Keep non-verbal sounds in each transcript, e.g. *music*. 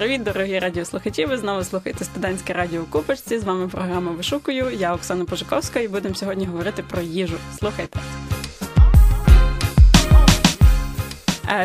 Привіт, дорогі радіослухачі! Ви знову слухаєте студентське радіо Купочці. З вами програма Вишукую. Я Оксана Пожиковська і будемо сьогодні говорити про їжу. Слухайте.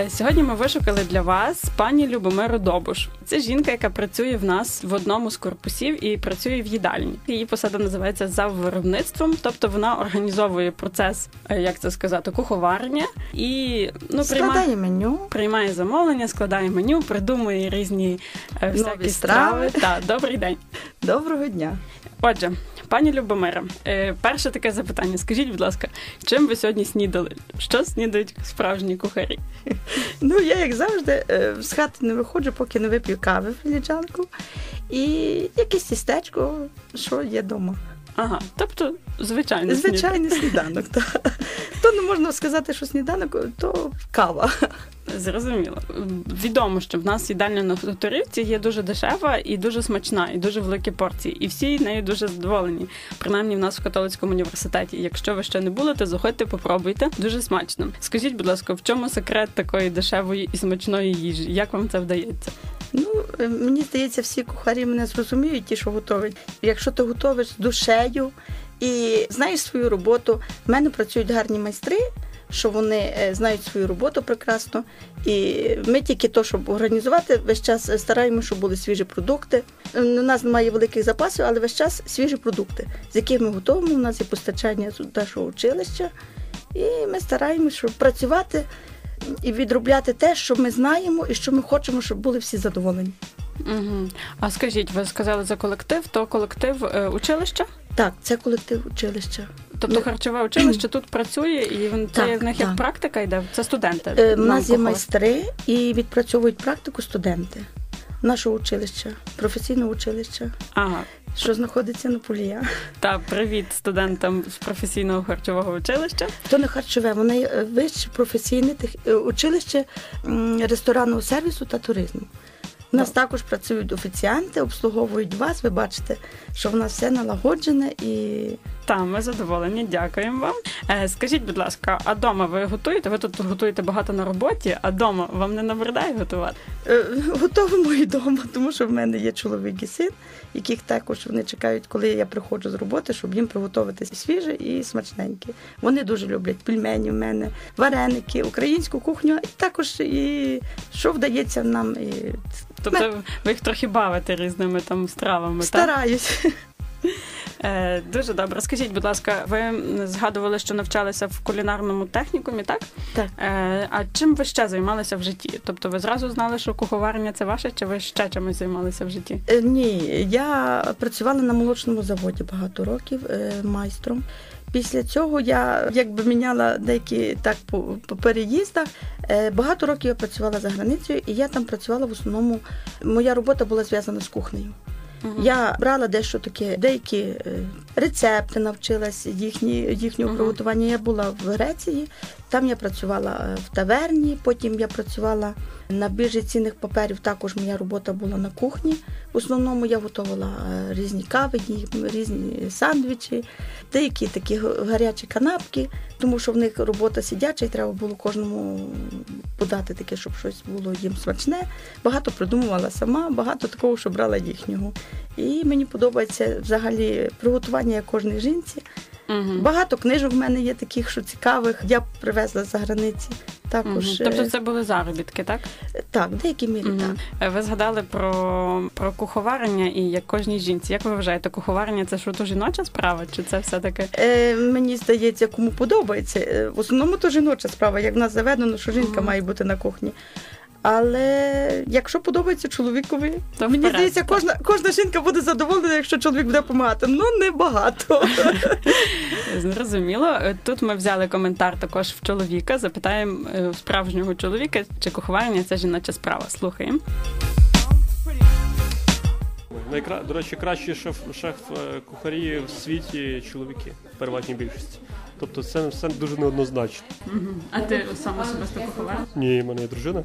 Сьогодні ми вишукали для вас пані Любомиру Добуш. Це жінка, яка працює в нас в одному з корпусів і працює в їдальні. Її посада називається за виробництвом, тобто вона організовує процес, е, як це сказати, куховарення і ну складає приймає, меню. приймає замовлення, складає меню, придумує різні е, всякі Нові страви. страви. Так, добрий день. Доброго дня. Отже, пані Любомира, е, перше таке запитання. Скажіть, будь ласка, чим ви сьогодні снідали? Що снідають справжні кухарі? *laughs* Ну, я, як завжди, е, з хати не виходжу, поки не вип'ю кави в філіджанку. І якесь тістечко, що є вдома. Ага, тобто, звичайно, Звичайний сніданок. *laughs* та. То не можна сказати, що сніданок, то кава. Зрозуміло. Відомо, що в нас їдальня на Хуторівці є дуже дешева і дуже смачна, і дуже великі порції. І всі нею дуже задоволені. Принаймні в нас в католицькому університеті. Якщо ви ще не були, то заходьте, попробуйте. Дуже смачно. Скажіть, будь ласка, в чому секрет такої дешевої і смачної їжі? Як вам це вдається? Ну, е, мені здається, всі кухарі мене зрозуміють, ті, що готують. Якщо ти готовиш з душею і знаєш свою роботу, в мене працюють гарні майстри. Що вони е, знають свою роботу прекрасно, і ми тільки то, щоб організувати, весь час е, стараємося, щоб були свіжі продукти. У нас немає великих запасів, але весь час свіжі продукти, з яких ми готуємо. У нас є постачання з нашого училища, і ми стараємося щоб працювати і відробляти те, що ми знаємо, і що ми хочемо, щоб були всі задоволені. Угу. А скажіть, ви сказали за колектив, то колектив е, училища? Так, це колектив училища. Тобто Ну, харчове училище *clears throat* тут працює, і він- це Так, в них як практика йде. Це студенти. Е, У нас є майстри і відпрацьовують практику студенти нашого училища, професійного училища, Ага, що знаходиться на Полія. та привіт студентам з професійного харчового училища. То не харчове, воно є е, вище професійне е, училище ресторанного сервісу та туризму. У нас також працюють офіціанти, обслуговують вас. Ви бачите, що в нас все налагоджене і Та ми задоволені, дякуємо вам. Е, скажіть, будь ласка, а дома ви готуєте? Ви тут готуєте багато на роботі, а дома вам не набридає готувати? Е, *laughs* Готовимо і вдома, тому що в мене є чоловік і син, яких також вони чекають, коли я приходжу з роботи, щоб їм приготувати свіже і смачненьке. Вони дуже люблять пельмені в мене, вареники, українську кухню, і також і що вдається нам. І... Тобто ви їх трохи бавите різними там стравами, так? Стараюсь. Е, дуже добре. Скажіть, будь ласка, ви згадували, що навчалися в кулінарному технікумі, так? Так. Е, а чим ви ще займалися в житті? Тобто ви зразу знали, що куховарення це ваше, чи ви ще чимось займалися в житті? Е, Ні, я працювала на молочному заводі багато років е, майстром. Після цього я якби міняла деякі так по, по переїздах. Е, Багато років я працювала за границею, і я там працювала в основному. Моя робота була зв'язана з кухнею. Мгм. Я брала дещо таке, деякі е, рецепти навчилась їхні, їхнього Мгм. приготування. Я була в Греції, там я працювала е, в таверні, потім я працювала на біржі цінних паперів. Також моя робота була на кухні. В основному я готувала е, різні кави, різні сандвічі, деякі такі гарячі канапки, тому що в них робота сидяча, і треба було кожному подати таке, щоб щось було їм смачне. Багато придумувала сама, багато такого, що брала їхнього. І мені подобається взагалі приготування як кожній жінці. Мгм. Багато книжок в мене є таких, що цікавих. Я привезла за границі. Також Мгм. Тобто е, це були заробітки, так? так, в деякій мірі Мгм. так. Е, Ви згадали про, про куховарення і як кожній жінці. Як ви вважаєте, куховарення це що то жіноча справа? Чи це все таки? Е, мені здається, кому подобається. Е, В основному то жіноча справа, як в нас заведено, що жінка Мгм. має бути на кухні. Але якщо подобається чоловікові, То мені вперед, здається, кожна, кожна жінка буде задоволена, якщо чоловік буде допомагати. Ну, небагато. *laughs* Зрозуміло. Е, Тут ми взяли коментар також в чоловіка. Запитаємо е, справжнього чоловіка, чи куховарення це жіноча справа. Слухаємо. Найкра... До речі, кращі шеф... шеф-кухарі в світі чоловіки, в переважній більшості. Тобто це все дуже неоднозначно. А ти сам особисто куховар? Ні, в мене є дружина.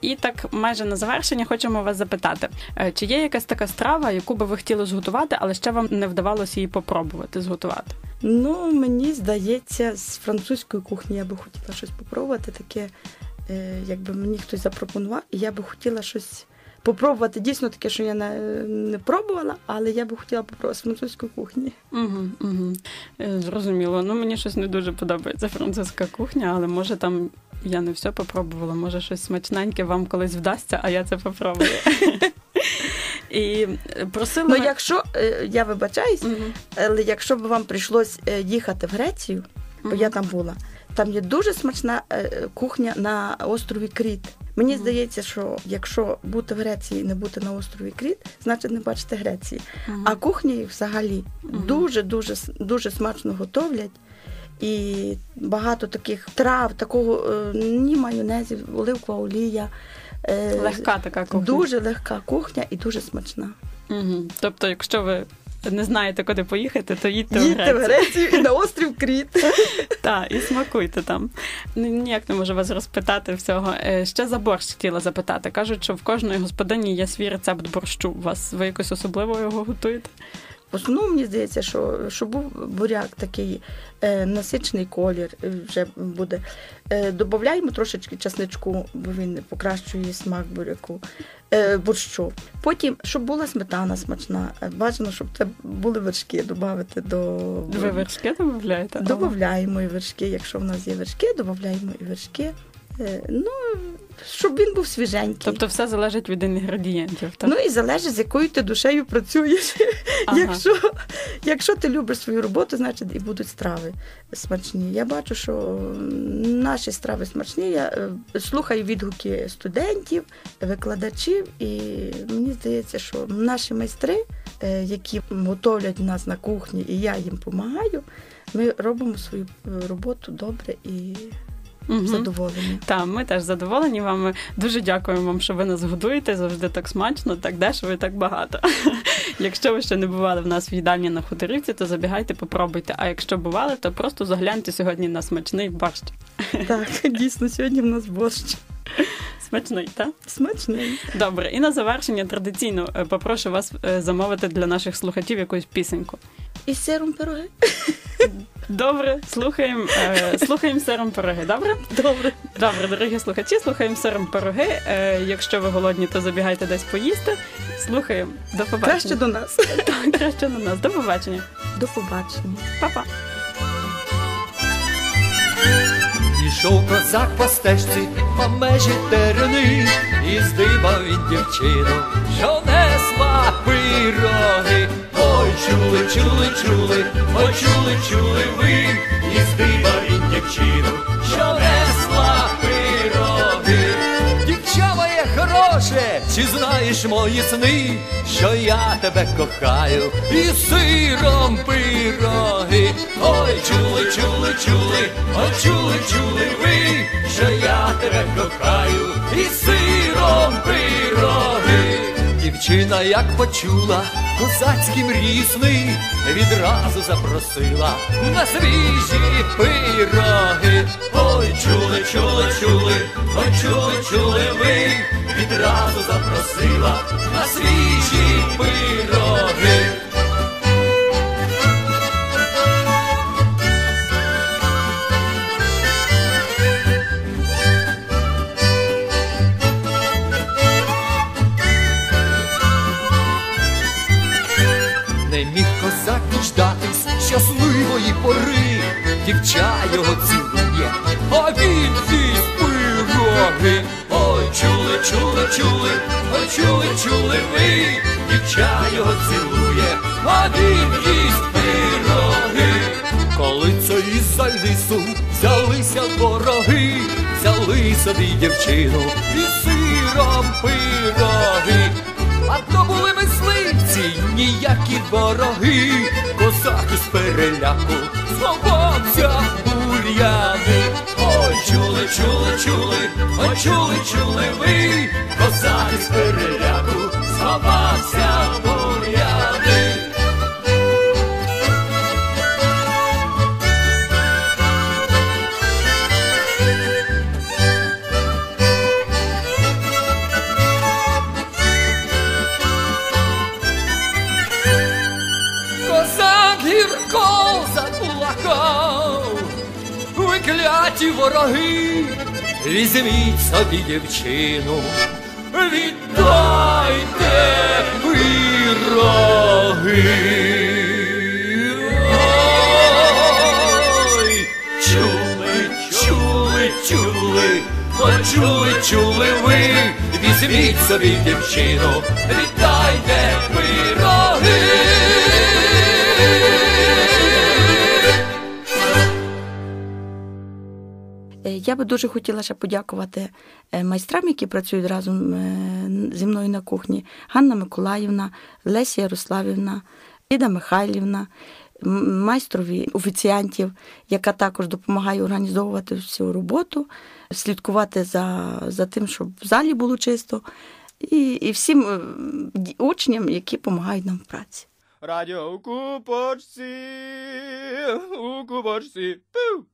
І так, майже на завершення, хочемо вас запитати, е, чи є якась така страва, яку би ви хотіли зготувати, але ще вам не вдавалося її попробувати зготувати? Ну, мені здається, з французької кухні я би хотіла щось попробувати таке е, якби мені хтось запропонував, і я би хотіла щось попробувати. Дійсно таке, що я не, не пробувала, але я би хотіла попробувати з французької кухні. Угу, угу. Зрозуміло. Ну мені щось не дуже подобається французька кухня, але може там я не все попробувала, може щось смачненьке вам колись вдасться, а я це попробую. *laughs* І просила. Ну, якщо е, я вибачаюсь, але якщо б вам прийшлось е, їхати в Грецію, бо я там була, там є дуже смачна е, кухня на острові Кріт. Мені Мгм. здається, що якщо бути в Греції і не бути на острові Кріт, значить не бачите Греції. Мгм. А кухня їх взагалі Мгм. дуже дуже дуже смачно готовлять. І багато таких трав, такого е, ні майонезів, оливкова олія. е, легка така кухня. Дуже легка кухня і дуже смачна. Угу. Тобто, якщо ви не знаєте, куди поїхати, то їдьте, Їдьте в Грецію. І на острів Кріт. *laughs* Так, і смакуйте там. Ніяк не можу вас розпитати всього. Е, Ще за борщ хотіла запитати. Кажуть, що в кожної господині є свій рецепт борщу. У вас ви якось особливо його готуєте? В основному мені здається, що, що був буряк такий е, насичений колір е, вже буде. Е, Додаємо трошечки часничку, бо він покращує смак буряку, е, борщу. Потім, щоб була сметана смачна, е, бажано, щоб це були вершки додати до Ви вершки додаєте? Додаємо і вершки. Якщо в нас є вершки, додаємо і вершки. Е, Ну, щоб він був свіженький. Тобто все залежить від інгредієнтів, так? Ну і залежить, з якою ти душею працюєш. Ага. Якщо, якщо ти любиш свою роботу, значить і будуть страви смачні. Я бачу, що наші страви смачні. Я е, слухаю відгуки студентів, викладачів, і мені здається, що наші майстри, е, які готовлять нас на кухні, і я їм допомагаю, ми робимо свою е, роботу добре і Мгм. задоволені. Так, ми теж задоволені вами. Дуже дякуємо вам, що ви нас годуєте завжди так смачно, так дешево і так багато. *laughs* Якщо ви ще не бували в нас в їдальні на хуторівці, то забігайте, попробуйте. А якщо бували, то просто загляньте сьогодні на смачний борщ. Так, *laughs* дійсно, сьогодні в нас борщ. Смачний, так? Смачний. Добре, і на завершення традиційно е, попрошу вас е, замовити для наших слухачів якусь пісеньку. І сиром пироги. *laughs* Добре, слухаємо, е, слухаємо сиром пироги. Добре? Добре. Добре, дорогі слухачі, слухаємо сиром пироги. Е, якщо ви голодні, то забігайте десь поїсти. Слухаємо. До побачення. Краще до нас. Так, краще до нас. До побачення. До побачення. Па-па. Ішов козак по стежці по межі терени, і здибав він дівчину, що несла пироги. Ой, чули, чули, чули, ой, чули, чули ви, і здибав він дівчину, знаєш мої сни, що я тебе кохаю, і сиром пироги. Ой, чули, чули, чули, ой, чули, чули ви, що я тебе кохаю, і сиром. Дівчина, як почула козацький мрісний, відразу запросила на свіжі пироги. Ой, чули, чули, чули, ой, чули, чули ви, відразу запросила дівча його цілує, а він їсть пироги. Ой, чули, чули, чули, ой, чули, чули ви, дівча його цілує, а він їсть пироги. Коли це із-за лісу взялися вороги, взяли собі дівчину і сиром пироги. А то були мисливці, ніякі вороги, козаки з переляку сховався бур'яни. Ой, чули, чули, чули, ой, чули, чули ви, козаки з переляку сховався кляті вороги, візьміть собі дівчину, віддайте пироги. Чули, чули, чули, почули, чули ви, візьміть собі дівчину, віддайте пироги. Я би дуже хотіла ще подякувати е, майстрам, які працюють разом е, зі мною на кухні. Ганна Миколаївна, Леся Ярославівна, Ліда Михайлівна, майстрові офіціантів, яка також допомагає організовувати всю роботу, слідкувати за, за тим, щоб в залі було чисто, і, і всім е, учням, які допомагають нам в праці. Радіо у купочці, у купочці, пу.